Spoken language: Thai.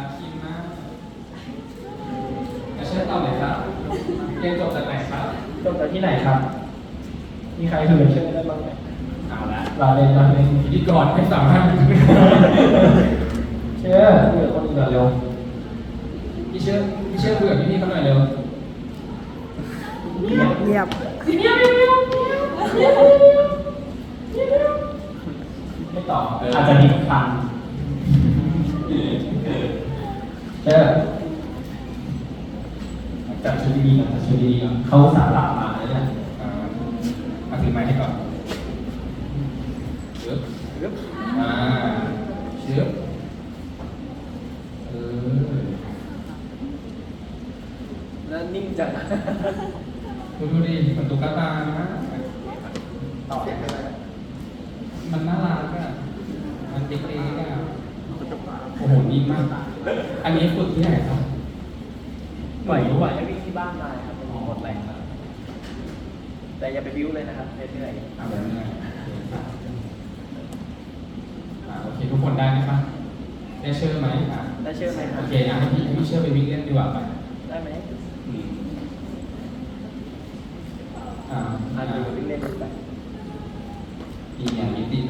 รักทีมมากจะเชื่อต่อเลยครับเรียนจบจากไหนครับจบจากที่ไหนครับ มีใครเหือเชื่อได้บ้างไหมเอาละลาเล่นลาเล่นพิธีกรไม่สามารถเชื่อคุยกับคนอื่นก่อนเร็วพี่เชื่อพี่เชื่อคุยกับพี่ๆเขาหน่อยเร็วเงียบไม่ตอบอาจจะมีคำ เชื่อจับชุดดีๆก่อนจับชุดดีๆก่อนเขาสาหลับมาเลยเนี่ยอ่ามาถือไม้ให้ก่อนชึบชึบอ่าชึบเออแล้วนิ่งจังดูดูดิเหมือนตุ๊กตานะต่อได้ไหม มันน่ารักอะ มันเด็กๆอะ โอ้โหนิ่มมาก อันนี้ฝึกที่ไหนครับปล่อยปล่อยให้วิ่งที่บ้านมาครับมันหมดแรงแล้วแต่อย่าไปบิ้วเลยนะครับเรื่อยอ่าแบบนี้อ่าโอเคทุกคนได้ไหมครับได้เชื่อไหมอะๆได้เชื่อไหมครัโอบเคอะให้พี่ให้พี่เชื่อไปวิ่งเล่นดีกว่าไปได้ไหมอ่าอ่าอ่าอยู่วิ่งเล่นดูไปมีอย่างมิติใหม่ๆ